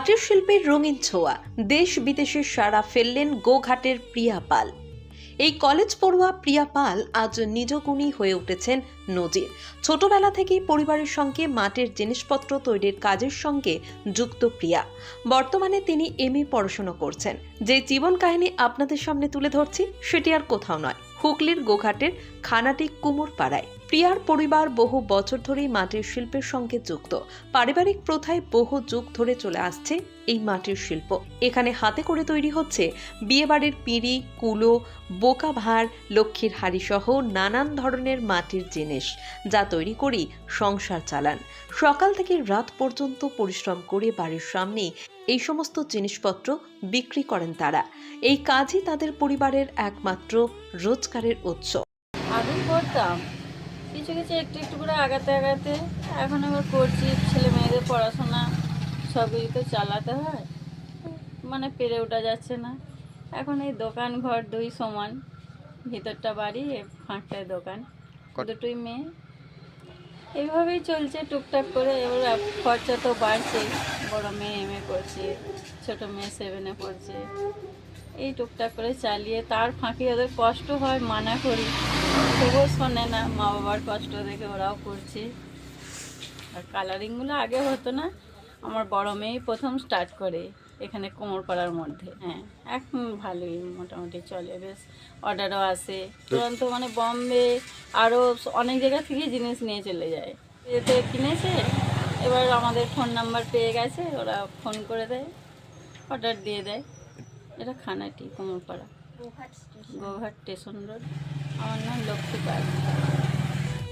মাটির শিল্পের রঙিন ছোঁয়া। দেশ বিদেশে সারা ফেললেন গোঘাটের প্রিয়া পাল। এই কলেজ পড়ুয়া প্রিয়া পাল আজ নিজ গুণী হয়ে উঠেছেন নজির। ছোটবেলা থেকেই পরিবারের সঙ্গে মাটির জিনিসপত্র তৈরির কাজের সঙ্গে যুক্ত প্রিয়া। বর্তমানে তিনি এম এ পড়াশোনা করছেন। যে জীবন কাহিনী আপনাদের সামনে তুলে ধরছি, সেটি আর কোথাও নয়। হুগলির গোঘাটের খানাটি কুমোর পাড়ায় প্রিয়ার পরিবার বহু বছর ধরেই মাটির শিল্পের সঙ্গে যুক্ত। পারিবারিক প্রথায় বহু যুগ ধরে চলে আসছে এই মাটির শিল্প। এখানে হাতে করে তৈরি হচ্ছে বিয়েবাড়ির পিঁড়ি, কুলো, বোকা ভাঁড়, লক্ষ্মীর হাড়ি সহ নানান ধরনের মাটির জিনিস যা তৈরি করেই সংসার চালান। সকাল থেকে রাত পর্যন্ত পরিশ্রম করে বাড়ির সামনে এই সমস্ত জিনিসপত্র বিক্রি করেন তারা। এই কাজই তাদের পরিবারের একমাত্র রোজগারের উৎস। আগে করতাম কিছু কিছু একটু একটু করে আগাতে আগাতে এখন আবার করছি ছেলে মেয়েদের পড়াশোনা সবই তো চালাতে হয়। মানে পেরে ওঠা যাচ্ছে না। এখন এই দোকান ঘর দুই সমান ভিতরটা বাড়ি ফাঁকটায় দোকান। দুটোই মেয়ে। এইভাবেই চলছে টুকটাক করে এবার খরচা তো বাড়ছে বড় মেয়ে এম এ করছে ছোটো মেয়ে সেভেনে পড়ছে। এই টুকটাক করে চালিয়ে তার ফাঁকে ওদের কষ্ট হয়, মানা করি। তবুও শোনে না মা বাবার কষ্ট দেখে ওরাও করছে। আর কালারিংগুলো আগে হতো না, আমার বড় মেয়ে প্রথম স্টার্ট করে এখানে কোমর কোমরপাড়ার মধ্যে। হ্যাঁ এখন ভালোই, মোটামুটি চলে বেশ। অর্ডারও আসে তুরন্ত মানে বম্বে আরও অনেক জায়গা থেকে জিনিস নিয়ে চলে যায়। এতে কিনেছে, এবার আমাদের ফোন নাম্বার পেয়ে গেছে, ওরা ফোন করে দেয় অর্ডার দিয়ে দেয়। এটা খানাটি কোমরপাড়া গোঘাট স্টেশন। রোড। আমার নাম লক্ষ্মী পাল।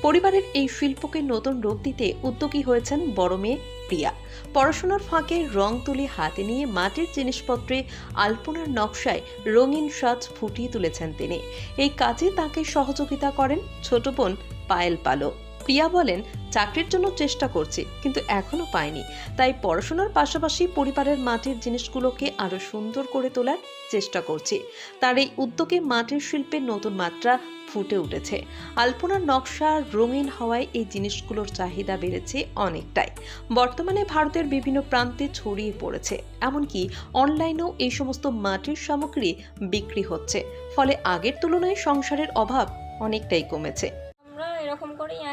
পরিবারের এই শিল্পকে নতুন রূপ দিতে উদ্যোগী হয়েছেন বড় মেয়ে প্রিয়া। পড়াশোনার ফাঁকে রং তুলি হাতে নিয়ে মাটির জিনিসপত্রে আলপনার নকশায় রঙিন সাজ ফুটিয়ে তুলেছেন তিনি। এই কাজে তাকে সহযোগিতা করেন ছোট বোন পায়েল পালো প্রিয়া বলেন, চাকরির জন্য চেষ্টা করছি, কিন্তু এখনও পাইনি। তাই পড়াশোনার পাশাপাশি পরিবারের মাটির জিনিসগুলোকে আরও সুন্দর করে তোলার চেষ্টা করছি। তার এই উদ্যোগে মাটির শিল্পের নতুন মাত্রা ফুটে উঠেছে। আলপনার নকশা রঙিন হওয়ায় এই জিনিসগুলোর চাহিদা বেড়েছে অনেকটাই। বর্তমানে ভারতের বিভিন্ন প্রান্তে ছড়িয়ে পড়েছে। এমনকি অনলাইনেও এই সমস্ত মাটির সামগ্রী বিক্রি হচ্ছে। ফলে আগের তুলনায় সংসারের অভাব অনেকটাই কমেছে।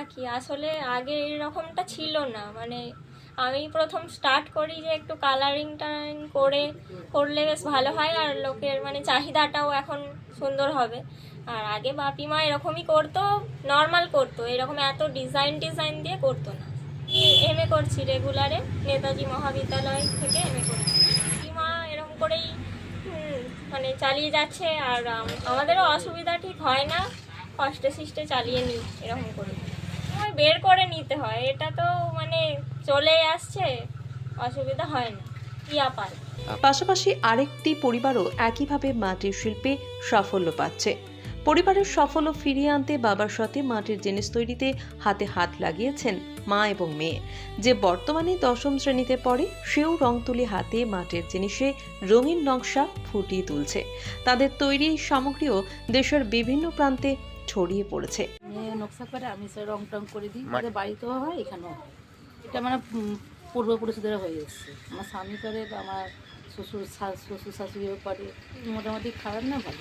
আঁকি আসলে আগে এরকমটা ছিল না। মানে আমি প্রথম স্টার্ট করি যে একটু কালারিং টালারিং করে, করলে বেশ ভালো হয়। আর লোকের মানে চাহিদাটাও এখন সুন্দর হবে। আর আগে বাপি মা এরকমই করতো নর্মাল করতো। এরকম এত ডিজাইন ডিজাইন দিয়ে করতো না। এম এ করছি রেগুলারে নেতাজি মহাবিদ্যালয় থেকে এম এ করছি। মা এরকম করেই মানে চালিয়ে যাচ্ছে। আর আমাদেরও অসুবিধা ঠিক হয় না। কষ্টে সিষ্টে চালিয়ে নিই, এরকম করে। বের করে নিতে হয়। এটা তো মানে চলে আসছে অসুবিধা হয় না। ইয়া পাল। পাশাপাশি আরেকটি পরিবারও একইভাবে মাটির শিল্পে সাফল্য পাচ্ছে। পরিবারের সাফল্য ফিরিয়ে আনতে বাবার সাথে মাটির জিনিস তৈরিতে হাতে হাত লাগিয়েছেন মা এবং মেয়ে। যে বর্তমানে দশম শ্রেণীতে পড়ে সেও রং তুলি হাতে মাটির জিনিসে রঙিন নকশা ফুটিয়ে তুলছে। তাদের তৈরি সামগ্রীও দেশের বিভিন্ন প্রান্তে ছড়িয়ে পড়েছে। নকশা করে আমি সে রং টং করে দিই। আমাদের বাড়িতেও হয় এখানেও। হয়। এটা মানে পূর্বপুরুষদের হয়ে এসছে আমার স্বামী করে বা আমার শ্বশুর শ্বশুর শাশুড়িও করে। মোটামুটি খারাপ না হয়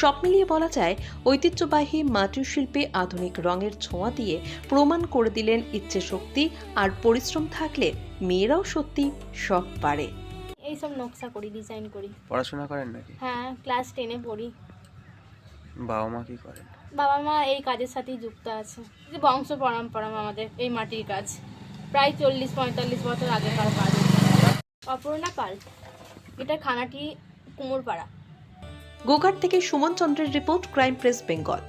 সব মিলিয়ে বলা যায় ঐতিহ্যবাহী মাটির শিল্পে আধুনিক রঙের ছোঁয়া দিয়ে প্রমাণ করে দিলেন ইচ্ছে শক্তি আর পরিশ্রম থাকলে মেয়েরাও সত্যি সব পারে। এইসব নকশা করি ডিজাইন করি। পড়াশোনা করেন নাকি? হ্যাঁ ক্লাস টেনে পড়ি। বাবা মা কি করেন? বাবা মা এই কাজের সাথেই যুক্ত আছে। যে বংশ পরম্পরা আমাদের এই মাটির কাজ। প্রায় চল্লিশ পঁয়তাল্লিশ বছর আগেকার কাজ? অপর্ণা পাল এটা খানাটি কুমোরপাড়া। গোঘাট থেকে সুমন চন্দ্রের রিপোর্ট ক্রাইম প্রেস বেঙ্গল।